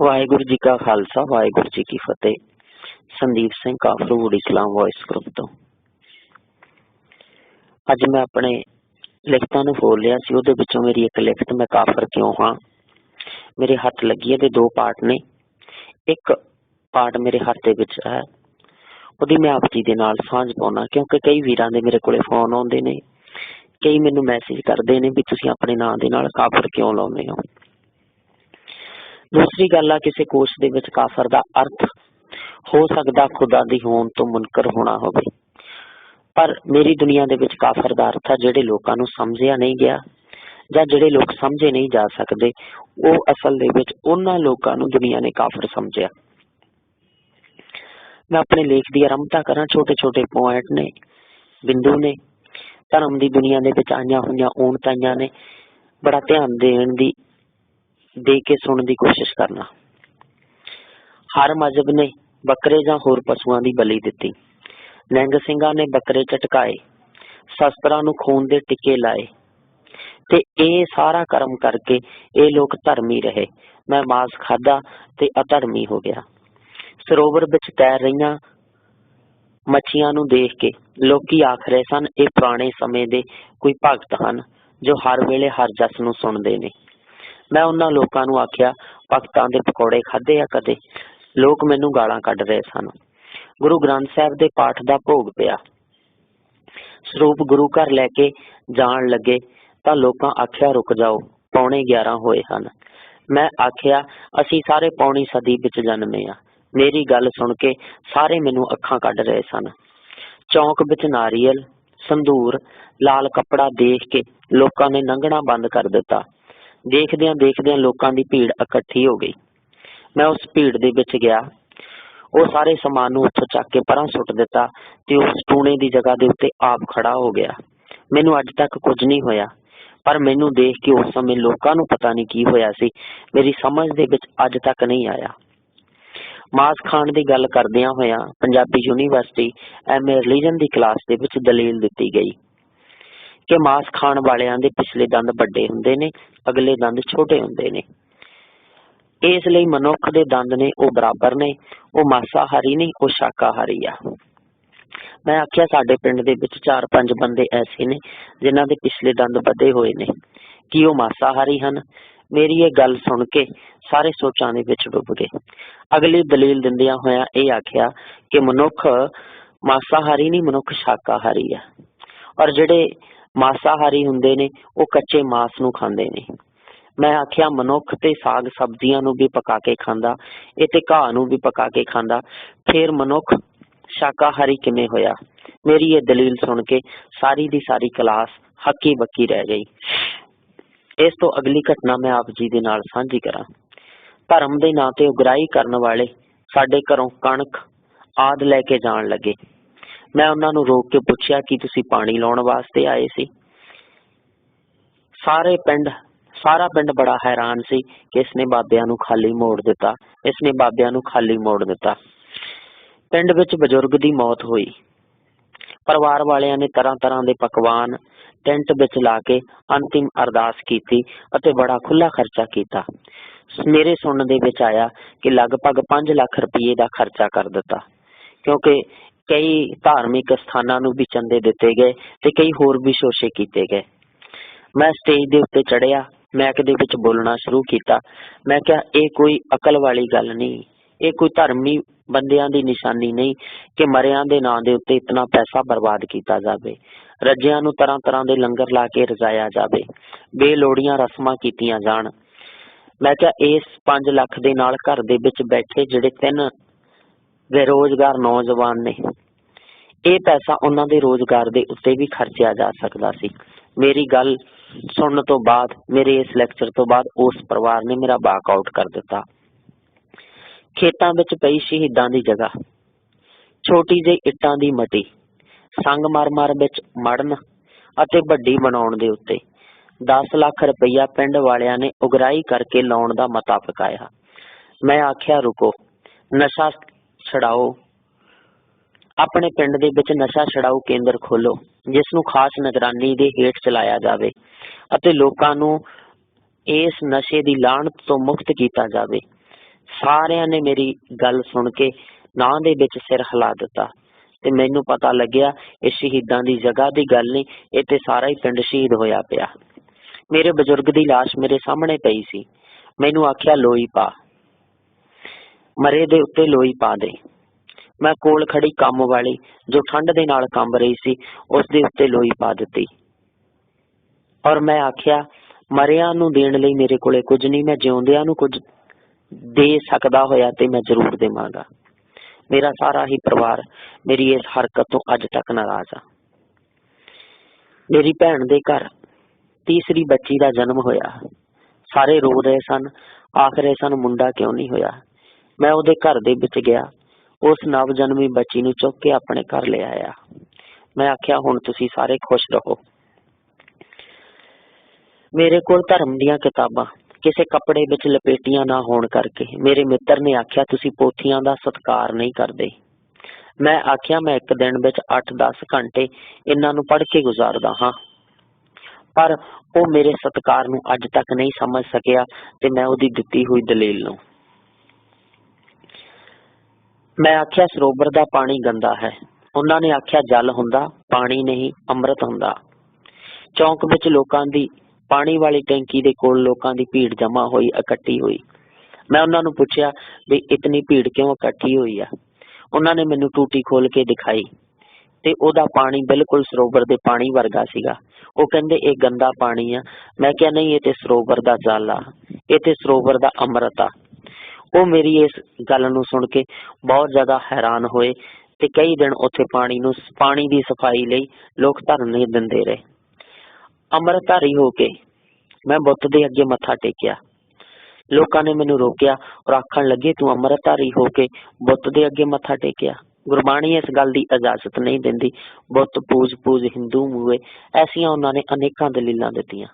ਵਾਹਿਗੁਰੂ ਜੀ ਕਾ ਖਾਲਸਾ, ਵਾਹਿਗੁਰੂ ਜੀ ਕੀ ਫਤਿਹ। ਸੰਦੀਪ ਸਿੰਘ ਕਾਫਰੂੜ ਇਸਲਾਮ ਵੌਇਸ ਗਰੁੱਪ ਤੋਂ। ਅੱਜ ਮੈਂ ਆਪਣੇ ਲਿਖਤਾਂ ਨੂੰ ਫੋਲ ਲਿਆ ਸੀ, ਉਹਦੇ ਵਿੱਚੋਂ ਮੇਰੀ ਇੱਕ ਲਿਖਤ ਮੈਂ ਕਾਫਰ ਕਿਉਂ ਹਾਂ? ਮੇਰੇ ਹੱਥ ਲੱਗੀ ਹੈ ਦੋ ਪਾਰਟ ਨੇ। ਇੱਕ ਪਾਰਟ ਮੇਰੇ ਹੱਥ ਦੇ ਵਿੱਚ ਹੈ। ਉਹਦੀ ਮੈਂ ਆਪ ਜੀ ਦੇ ਨਾਲ ਸਾਂਝ ਪਾਉਣਾ ਕਿਉਂਕਿ ਕਈ ਵੀਰਾਂ ਦੇ ਮੇਰੇ ਕੋਲੇ ਫੋਨ ਆਉਂਦੇ ਨੇ, ਕਈ ਮੈਨੂੰ ਮੈਸੇਜ ਕਰਦੇ ਨੇ ਵੀ ਤੁਸੀਂ ਆਪਣੇ ਨਾਂ ਦੇ ਨਾਲ ਕਾਫਰ ਕਿਉਂ ਲਾਉਂਦੇ ਹੋ? ਦੂਸਰੀ ਗੱਲ ਆ, ਕਿਸੇ ਕੋਰਸ ਦੇ ਵਿੱਚ ਕਾਫਰ ਦਾ ਅਰਥ ਹੋ ਸਕਦਾ ਖੁਦਾ ਦੀ ਹੋਣ ਤੋਂ ਮੁਨਕਰ ਹੋਣਾ ਹੋਵੇ। ਪਰ ਮੇਰੀ ਦੁਨੀਆ ਦੇ ਵਿੱਚ ਕਾਫਰ ਦਾ ਅਰਥ ਆ, ਜਿਹੜੇ ਲੋਕਾਂ ਨੂੰ ਸਮਝਿਆ ਨਹੀਂ ਗਿਆ ਜਾਂ ਜਿਹੜੇ ਲੋਕ ਸਮਝੇ ਨਹੀਂ ਜਾ ਸਕਦੇ, ਉਹ ਅਸਲ ਦੇ ਵਿੱਚ ਉਹਨਾਂ ਲੋਕਾਂ ਨੂੰ ਦੁਨੀਆ ਨੇ ਕਾਫਰ ਸਮਝਿਆ। ਮੈਂ ਆਪਣੇ ਲੇਖ ਦੀ ਆਰੰਭਤਾ ਕਰਾਂ ਛੋਟੇ ਛੋਟੇ ਪੁਆਇੰਟ ਨੇ, ਬਿੰਦੂ ਨੇ, ਧਰਮ ਦੀ ਦੁਨੀਆ ਦੇ ਵਿੱਚ ਆਈਆਂ ਹੋਈਆਂ ਊਣਤਾਈਆਂ ਨੇ, ਬੜਾ ਧਿਆਨ ਦੇਣ ਦੀ ਦੇ ਕੇ ਸੁਣਨ ਦੀ ਕੋਸ਼ਿਸ਼ ਕਰਨਾ। ਹਰ ਮਜ਼ਹਬ ਨੇ ਬੱਕਰੇ ਜਾਂ ਹੋਰ ਪਸ਼ੂਆਂ ਦੀ ਬਲੀ ਦਿੱਤੀ। ਨਿਹੰਗ ਸਿੰਘਾਂ ਨੇ ਬੱਕਰੇ ਝਟਕਾਏ ਸ਼ਸਤਰਾਂ ਨੂੰ ਖੂਨ ਦੇ ਟਿੱਕੇ ਲਾਏ ਤੇ ਇਹ ਸਾਰਾ ਕਰਮ ਕਰਕੇ ਇਹ ਲੋਕ ਧਰਮੀ ਰਹੇ। ਮੈਂ ਮਾਸ ਖਾਦਾ ਤੇ ਅਧਰਮੀ ਹੋ ਗਿਆ। ਸਰੋਵਰ ਵਿੱਚ ਤੈਰ ਰਹੀਆਂ ਮੱਛੀਆਂ ਨੂੰ ਦੇਖ ਕੇ ਲੋਕੀ ਆਖ ਰਹੇ ਸਨ, ਇਹ ਪੁਰਾਣੇ ਸਮੇਂ ਦੇ ਕੋਈ ਭਗਤ ਹਨ ਜੋ ਹਰ ਵੇਲੇ ਹਰ ਜਸ ਨੂੰ ਸੁਣਦੇ ਨੇ। ਮੈਂ ਉਹਨਾਂ ਲੋਕਾਂ ਨੂੰ ਆਖਿਆ, ਭਗਤਾਂ ਦੇ ਪਕੌੜੇ ਖਾਦੇ ਆ ਕਦੇ? ਲੋਕ ਮੈਨੂੰ ਗਾਲਾਂ ਕੱਢ ਰਹੇ ਸਨ। ਗੁਰੂ ਗ੍ਰੰਥ ਸਾਹਿਬ ਦੇ ਪਾਠ ਦਾ ਭੋਗ ਪਿਆ। ਸਰੂਪ ਗੁਰੂ ਘਰ ਲੈ ਕੇ ਜਾਣ ਲੱਗੇ ਤਾਂ ਲੋਕਾਂ ਆਖਿਆ, ਰੁਕ ਜਾਓ, ਪੌਣੇ 11 ਹੋਏ ਹਨ। ਮੈਂ ਆਖਿਆ, ਅਸੀਂ ਸਾਰੇ ਪੌਣੀ ਸਦੀ ਵਿੱਚ ਜਨਮੇ ਆ। ਮੇਰੀ ਗੱਲ ਸੁਣ ਕੇ ਸਾਰੇ ਮੈਨੂੰ ਅੱਖਾਂ ਕੱਢ ਰਹੇ ਸਨ। ਚੌਂਕ ਵਿੱਚ ਨਾਰੀਅਲ, ਸੰਧੂਰ, ਲਾਲ ਕੱਪੜਾ ਦੇਖ ਕੇ ਲੋਕਾਂ ਨੇ ਲੰਘਣਾ ਬੰਦ ਕਰ ਦਿੱਤਾ। ਦੇਖਦਿਆਂ ਦੇਖਦਿਆਂ ਲੋਕਾਂ ਦੀ ਭੀੜ ਇਕੱਠੀ ਹੋ ਗਈ। ਮੈਂ ਉਸ ਭੀੜ ਦੇ ਵਿੱਚ ਗਿਆ। ਉਹ ਸਾਰੇ ਸਮਾਨ ਨੂੰ ਉੱਥੋਂ ਚੱਕ ਕੇ ਪਰਾਂ ਸੁੱਟ ਦਿੱਤਾ ਤੇ ਉਸ ਟੂਣੇ ਦੀ ਜਗ੍ਹਾ ਦੇ ਉੱਤੇ ਆਪ ਖੜਾ ਹੋ ਗਿਆ। ਮੈਨੂੰ ਅੱਜ ਤੱਕ ਕੁਝ ਨਹੀਂ ਹੋਇਆ, ਪਰ ਮੈਨੂੰ ਦੇਖ ਕੇ ਉਸ ਸਮੇਂ ਲੋਕਾਂ ਨੂੰ ਪਤਾ ਨਹੀਂ ਕੀ ਹੋਇਆ ਸੀ। ਮੇਰੀ ਸਮਝ ਦੇ ਵਿੱਚ ਅੱਜ ਤੱਕ ਨਹੀਂ ਆਇਆ। ਮਾਸ ਖਾਣ ਦੀ ਗੱਲ ਕਰਦਿਆਂ ਹੋਇਆਂ ਪੰਜਾਬੀ ਯੂਨੀਵਰਸਿਟੀ ਐਮਏ ਰਿਲੀਜਨ ਦੀ ਕਲਾਸ ਦੇ ਵਿੱਚ ਦਲੀਲ ਦਿੱਤੀ ਗਈ। ਕਿ ਮਾਸ ਖਾਣ ਵਾਲਿਆਂ ਦੇ ਪਿਛਲੇ ਦੰਦ ਵੱਡੇ ਹੁੰਦੇ ਨੇ, ਅਗਲੇ ਦੰਦ ਛੋਟੇ ਹੁੰਦੇ ਨੇ। ਇਸ ਲਈ ਮਨੁੱਖ ਦੇ ਦੰਦ ਨੇ ਉਹ ਬਰਾਬਰ ਨੇ, ਉਹ ਮਾਸਾਹਾਰੀ ਨਹੀਂ ਉਹ ਸ਼ਾਕਾਹਾਰੀ ਆ। ਮੈਂ ਆਖਿਆ, ਸਾਡੇ ਪਿੰਡ ਦੇ ਵਿੱਚ ਚਾਰ ਪੰਜ ਬੰਦੇ ਐਸੇ ਨੇ, ਜਿਨ੍ਹਾਂ ਦੇ ਪਿਛਲੇ ਦੰਦ ਵੱਡੇ ਹੋਏ ਨੇ। ਕੀ ਉਹ ਮਾਸਾਹਾਰੀ ਹਨ? ਮੇਰੀ ਇਹ ਗੱਲ ਸੁਣ ਕੇ ਸਾਰੇ ਸੋਚਾਂ ਦੇ ਵਿੱਚ ਡੁੱਬ ਗਏ। ਅਗਲੀ ਦਲੀਲ ਦਿੰਦਿਆਂ ਹੋਇਆਂ ਇਹ ਆਖਿਆ ਕਿ ਮਨੁੱਖ ਮਾਸਾਹਾਰੀ ਨਹੀਂ, ਮਨੁੱਖ ਸ਼ਾਕਾਹਾਰੀ ਆ। ਔਰ ਜਿਹੜੇ ਮਾਸਾਹਾਰੀ ਹੁੰਦੇ ਨੇ, ਉਹ ਕੱਚੇ ਮਾਸ ਨੂੰ ਖਾਂਦੇ ਨੇ। ਮੈਂ ਆਖਿਆ, ਮਨੁੱਖ ਤੇ ਸਾਗ ਸਬਜ਼ੀਆਂ ਨੂੰ ਵੀ ਪਕਾ ਕੇ ਖਾਂਦਾ, ਇਹ ਤੇ ਘਾਹ ਨੂੰ ਵੀ ਪਕਾ ਕੇ ਖਾਂਦਾ। ਫਿਰ ਮਨੁੱਖ, ਸ਼ਾਕਾਹਾਰੀ ਕਿਵੇਂ ਹੋਇਆ? ਮੇਰੀ ਇਹ ਦਲੀਲ ਸੁਣ ਕੇ ਸਾਰੀ ਦੀ ਸਾਰੀ ਕਲਾਸ ਹੱਕੀ ਬੱਕੀ ਰਹਿ ਗਈ। ਇਸ ਤੋਂ ਅਗਲੀ ਘਟਨਾ ਮੈਂ ਆਪ ਜੀ ਦੇ ਨਾਲ ਸਾਂਝੀ ਕਰਾਂ। ਧਰਮ ਦੇ ਨਾਂ ਤੇ ਉਗਰਾਹੀ ਕਰਨ ਵਾਲੇ ਸਾਡੇ ਘਰੋਂ ਕਣਕ ਆਦ ਲੈ ਕੇ ਜਾਣ ਲੱਗੇ। ਮੈਂ ਉਹਨਾਂ ਨੂੰ ਰੋਕ ਕੇ ਪੁੱਛਿਆ ਕਿ ਤੁਸੀਂ ਪਾਣੀ ਲਾਉਣ ਵਾਸਤੇ ਆਏ ਸੀ। ਸਾਰੇ ਪਿੰਡ, ਸਾਰਾ ਪਿੰਡ ਬੜਾ ਹੈਰਾਨ ਸੀ ਕਿ ਇਸਨੇ ਬਾਬਿਆਂ ਨੂੰ ਖਾਲੀ ਮੋੜ ਦਿੱਤਾ, ਇਸਨੇ ਬਾਬਿਆਂ ਨੂੰ ਖਾਲੀ ਮੋੜ ਦਿੱਤਾ। ਪਿੰਡ ਵਿੱਚ ਬਜ਼ੁਰਗ ਦੀ ਮੌਤ ਹੋਈ। ਪਰਿਵਾਰ ਵਾਲਿਆਂ ਨੇ ਤਰ੍ਹਾਂ ਤਰ੍ਹਾਂ ਦੇ ਪਕਵਾਨ ਟੈਂਟ ਵਿੱਚ ਲਾ ਕੇ ਅੰਤਿਮ ਅਰਦਾਸ ਕੀਤੀ ਅਤੇ ਬੜਾ ਖੁੱਲਾ ਖਰਚਾ ਕੀਤਾ। ਮੇਰੇ ਸੁਣਨ ਦੇ ਵਿੱਚ ਆਇਆ ਕਿ ਲਗਭਗ 5 ਲੱਖ ਰੁਪਏ ਦਾ ਖਰਚਾ ਕਰ ਦਿੱਤਾ, ਕਿਉਂਕਿ ਕਈ ਧਾਰਮਿਕ ਸਥਾਨਾਂ ਨੂੰ ਵੀ ਚੰਦੇ ਦਿੱਤੇ ਗਏ ਤੇ ਕਈ ਹੋਰ ਵੀ ਸ਼ੋਸ਼ੇ ਕੀਤੇ ਗਏ। ਮੈਂ ਸਟੇਜ ਦੇ ਉੱਤੇ ਚੜਿਆ ਮੈਕ ਦੇ ਵਿੱਚ ਬੋਲਣਾ ਸ਼ੁਰੂ ਕੀਤਾ। ਮੈਂ ਕਿਹਾ, ਇਹ ਕੋਈ ਅਕਲ ਵਾਲੀ ਗੱਲ ਨਹੀਂ, ਇਹ ਕੋਈ ਧਰਮੀ ਬੰਦਿਆਂ ਦੀ ਨਿਸ਼ਾਨੀ ਨਹੀਂ ਕਿ ਮਰਿਆਂ ਦੇ ਨਾਂ ਦੇ ਉੱਤੇ ਇਤਨਾ ਪੈਸਾ ਬਰਬਾਦ ਕੀਤਾ ਜਾਵੇ। ਰੱਜਿਆਂ ਨੂੰ ਤਰ੍ਹਾਂ ਤਰ੍ਹਾਂ ਦੇ ਲੰਗਰ ਲਾ ਕੇ ਰਜਾਇਆ ਜਾਵੇ, ਬੇਲੋੜੀਆਂ ਰਸਮਾਂ ਕੀਤੀਆਂ ਜਾਣ। ਮੈਂ ਕਿਹਾ, ਇਸ 5 ਲੱਖ ਦੇ ਨਾਲ ਘਰ ਦੇ ਵਿੱਚ ਬੈਠੇ ਜਿਹੜੇ ਤਿੰਨ ਬੇਰੋਜ਼ਗਾਰ ਨੌਜਵਾਨ ਨੇ। ਇਹ ਪੈਸਾ ਉਹਨਾਂ ਦੇ ਰੋਜ਼ਗਾਰ ਦੇ ਉੱਤੇ ਵੀ ਖਰਚਿਆ ਜਾ ਸਕਦਾ ਸੀ। ਮੇਰੀ ਗੱਲ ਸੁਣਨ ਤੋਂ ਬਾਅਦ, ਮੇਰੇ ਇਸ ਲੈਕਚਰ ਤੋਂ ਬਾਅਦ ਉਸ ਪਰਿਵਾਰ ਨੇ ਮੇਰਾ ਬਾਕਆਊਟ ਕਰ ਦਿੱਤਾ। ਖੇਤਾਂ ਵਿੱਚ ਪਈ ਸ਼ਹੀਦਾਂ ਦੀ ਜਗ੍ਹਾ। ਛੋਟੀ ਜਿਹੀ ਇੱਟਾਂ ਦੀ ਮਟੀ ਸੰਗਮਰਮਰ ਵਿੱਚ ਮੜਨ ਅਤੇ ਵੱਡੀ ਬਣਾਉਣ ਦੇ ਉੱਤੇ। 10 ਲੱਖ ਰੁਪਈਆ ਪਿੰਡ ਵਾਲਿਆਂ ਨੇ ਉਗਰਾਹੀ ਕਰਕੇ ਲਾਉਣ ਦਾ ਮਤਾ ਪਕਾਇਆ ਮੈਂ ਆਖਿਆ, ਰੁਕੋ। ਨਸ਼ਾ ਛਡਾਓ। ਆਪਣੇ ਪਿੰਡ ਦੇ ਵਿੱਚ ਨਸ਼ਾ ਛਡਾਓ ਕੇਂਦਰ ਖੋਲੋ ਜਿਸ ਨੂੰ ਖਾਸ ਨਿਗਰਾਨੀ ਦੇ ਹੇਠ ਚਲਾਇਆ ਜਾਵੇ ਅਤੇ ਲੋਕਾਂ ਨੂੰ ਇਸ ਨਸ਼ੇ ਦੀ ਲਾਹਨਤ ਤੋਂ ਮੁਕਤ ਕੀਤਾ ਜਾਵੇ। ਸਾਰਿਆਂ ਨੇ ਮੇਰੀ ਗੱਲ ਸੁਣ ਕੇ ਨਾਂ ਦੇ ਵਿੱਚ ਸਿਰ ਹਿਲਾ ਦਿੱਤਾ ਤੇ ਮੈਨੂੰ ਪਤਾ ਲੱਗਿਆ ਇਹ ਸ਼ਹੀਦਾਂ ਦੀ ਜਗ੍ਹਾ ਦੀ ਗੱਲ ਨਹੀਂ, ਇੱਥੇ ਸਾਰਾ ਹੀ ਪਿੰਡ ਸ਼ਹੀਦ ਹੋਇਆ ਪਿਆ। ਮੇਰੇ ਬਜ਼ੁਰਗ ਦੀ ਲਾਸ਼ ਮੇਰੇ ਸਾਹਮਣੇ ਪਈ ਸੀ। ਮੈਨੂੰ ਆਖਿਆ, ਲੋਈ ਪਾ। ਮਰੇ ਦੇ ਉੱਤੇ ਲੋਈ ਪਾ ਦੇ ਮੈਂ ਕੋਲ ਖੜੀ ਕੰਮ ਵਾਲੀ, ਜੋ ਠੰਡ ਦੇ ਨਾਲ ਕੰਬ ਰਹੀ ਸੀ ਉਸ ਦੇ ਉੱਤੇ ਲੋਈ ਪਾ ਦਿੱਤੀ। ਔਰ ਮੈਂ ਆਖਿਆ, ਮਰਿਆਂ ਨੂੰ ਦੇਣ ਲਈ ਮੇਰੇ ਕੋਲੇ ਕੁਝ ਨਹੀਂ, ਮੈਂ ਜਿਉਂਦਿਆਂ ਨੂੰ ਕੁਝ ਦੇ ਸਕਦਾ ਹੋਇਆ ਤੇ ਮੈਂ ਜ਼ਰੂਰ ਦੇਵਾਂਗਾ। ਮੇਰਾ ਸਾਰਾ ਹੀ ਪਰਿਵਾਰ ਮੇਰੀ ਇਸ ਹਰਕਤ ਤੋਂ ਅੱਜ ਤੱਕ ਨਾਰਾਜ਼ ਆ। ਮੇਰੀ ਭੈਣ ਦੇ ਘਰ ਤੀਸਰੀ ਬੱਚੀ ਦਾ ਜਨਮ ਹੋਇਆ। ਸਾਰੇ ਰੋ ਰਹੇ ਸਨ, ਆਖ ਰਹੇ ਸਨ, ਮੁੰਡਾ ਕਿਉਂ ਨਹੀਂ ਹੋਇਆ? ਮੈਂ ਉਹਦੇ ਘਰ ਦੇ ਵਿੱਚ ਗਿਆ। ਉਸ ਨਵਜਨਮੀ ਬੱਚੀ ਨੂੰ ਚੁੱਕ ਕੇ ਆਪਣੇ ਘਰ ਲੈ ਆਇਆ। ਮੈਂ ਆਖਿਆ, ਹੁਣ ਤੁਸੀਂ ਸਾਰੇ ਖੁਸ਼ ਰਹੋ। ਮੇਰੇ ਕੋਲ ਧਰਮ ਦੀਆਂ ਕਿਤਾਬਾਂ, ਕਿਸੇ ਕੱਪੜੇ ਵਿੱਚ ਲਪੇਟੀਆਂ ਨਾ ਹੋਣ ਕਰਕੇ। ਮੇਰੇ ਮਿੱਤਰ ਨੇ ਆਖਿਆ, ਤੁਸੀਂ ਪੋਥੀਆਂ ਦਾ ਸਤਿਕਾਰ ਨਹੀਂ ਕਰਦੇ। ਮੈਂ ਆਖਿਆ, ਮੈਂ ਇੱਕ ਦਿਨ ਵਿੱਚ 8-10 ਘੰਟੇ ਇਹਨਾਂ ਨੂੰ ਪੜ੍ਹ ਕੇ ਗੁਜ਼ਾਰਦਾ ਹਾਂ। ਪਰ ਉਹ ਮੇਰੇ ਸਤਿਕਾਰ ਨੂੰ ਅੱਜ ਤੱਕ ਨਹੀਂ ਸਮਝ ਸਕਿਆ ਤੇ ਮੈਂ ਉਹਦੀ ਦਿੱਤੀ ਹੋਈ ਦਲੀਲ ਨੂੰ। ਮੈਂ ਆਖਿਆ, ਸਰੋਵਰ ਦਾ ਪਾਣੀ ਗੰਦਾ ਹੈ। ਉਹਨਾਂ ਨੇ ਆਖਿਆ, ਜਲ ਹੁੰਦਾ, ਪਾਣੀ ਨਹੀਂ, ਅੰਮ੍ਰਿਤ ਹੁੰਦਾ। ਚੌਂਕ ਵਿੱਚ ਲੋਕਾਂ ਦੀ, ਪਾਣੀ ਵਾਲੀ ਟੈਂਕੀ ਦੇ ਕੋਲ ਲੋਕਾਂ ਦੀ ਭੀੜ ਜਮਾ ਹੋਈ, ਇਕੱਠੀ ਹੋਈ। ਮੈਂ ਉਹਨਾਂ ਨੂੰ ਪੁੱਛਿਆ ਵੀ ਇਤਨੀ ਭੀੜ ਕਿਉਂ ਇਕੱਠੀ ਹੋਈ ਆ? ਉਹਨਾਂ ਨੇ ਮੈਨੂੰ ਟੂਟੀ ਖੋਲ ਕੇ ਦਿਖਾਈ ਤੇ ਉਹਦਾ ਪਾਣੀ ਬਿਲਕੁਲ ਸਰੋਵਰ ਦੇ ਪਾਣੀ ਵਰਗਾ ਸੀਗਾ। ਉਹ ਕਹਿੰਦੇ, ਇਹ ਗੰਦਾ ਪਾਣੀ ਆ। ਮੈਂ ਕਿਹਾ, ਨਹੀਂ, ਇਹ ਤੇ ਸਰੋਵਰ ਦਾ ਜਲ ਆ। ਇਹ ਤੇ ਸਰੋਵਰ ਦਾ ਅੰਮ੍ਰਿਤ ਆ। ਉਹ ਮੇਰੀ ਇਸ ਗੱਲ ਨੂੰ ਸੁਣ ਕੇ ਬਹੁਤ ਜ਼ਿਆਦਾ ਹੈਰਾਨ ਹੋਏ ਤੇ ਕਈ ਦਿਨ ਉੱਥੇ ਪਾਣੀ ਨੂੰ ਪਾਣੀ ਦੀ ਸਫ਼ਾਈ ਲਈ ਲੋਕ ਧਰਨੇ ਦਿੰਦੇ ਰਹੇ। ਅੰਮ੍ਰਿਤਧਾਰੀ ਹੋ ਕੇ ਮੈਂ ਬੁੱਤ ਦੇ ਅੱਗੇ ਮੱਥਾ ਟੇਕਿਆ। ਲੋਕਾਂ ਨੇ ਮੈਨੂੰ ਰੋਕਿਆ ਔਰ ਆਖਣ ਲੱਗੇ, ਤੂੰ ਅੰਮ੍ਰਿਤਧਾਰੀ ਹੋ ਕੇ ਬੁੱਤ ਦੇ ਅੱਗੇ ਮੱਥਾ ਟੇਕਿਆ। ਗੁਰਬਾਣੀ ਇਸ ਗੱਲ ਦੀ ਇਜਾਜ਼ਤ ਨਹੀਂ ਦਿੰਦੀ। ਬੁੱਤ ਪੂਜ ਪੂਜ ਹਿੰਦੂ ਮੂਏ ਐਸੀਆਂ ਉਹਨਾਂ ਨੇ ਅਨੇਕਾਂ ਦਲੀਲਾਂ ਦਿੱਤੀਆਂ।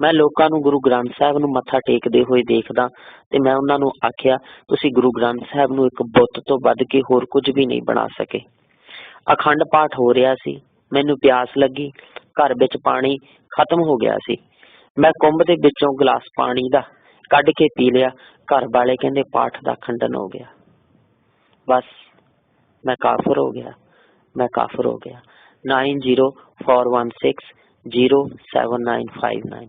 ਮੈਂ ਲੋਕਾਂ ਨੂੰ ਗੁਰੂ ਗ੍ਰੰਥ ਸਾਹਿਬ ਨੂੰ ਮੱਥਾ ਟੇਕਦੇ ਹੋਏ ਦੇਖਦਾ ਤੇ ਮੈਂ ਉਹਨਾਂ ਨੂੰ ਆਖਿਆ, ਤੁਸੀਂ ਗੁਰੂ ਗ੍ਰੰਥ ਸਾਹਿਬ ਨੂੰ ਇੱਕ ਬੁੱਤ ਤੋਂ ਵੱਧ ਕੇ ਹੋਰ ਕੁਝ ਵੀ ਨਹੀਂ ਬਣਾ ਸਕੇ। ਅਖੰਡ ਪਾਠ ਹੋ ਰਿਹਾ ਸੀ, ਮੈਨੂੰ ਪਿਆਸ ਲੱਗੀ, ਘਰ ਵਿੱਚ ਪਾਣੀ ਖਤਮ ਹੋ ਗਿਆ ਸੀ। ਮੈਂ ਕੁੰਭ ਦੇ ਵਿੱਚੋਂ ਗਲਾਸ ਪਾਣੀ ਦਾ ਕੱਢ ਕੇ ਪੀ ਲਿਆ, ਘਰ ਵਾਲੇ ਕਹਿੰਦੇ ਪਾਠ ਦਾ ਖੰਡਨ ਹੋ ਗਿਆ। ਬਸ, ਮੈਂ ਕਾਫਰ ਹੋ ਗਿਆ, ਮੈਂ ਕਾਫਰ ਹੋ ਗਿਆ। 9041607959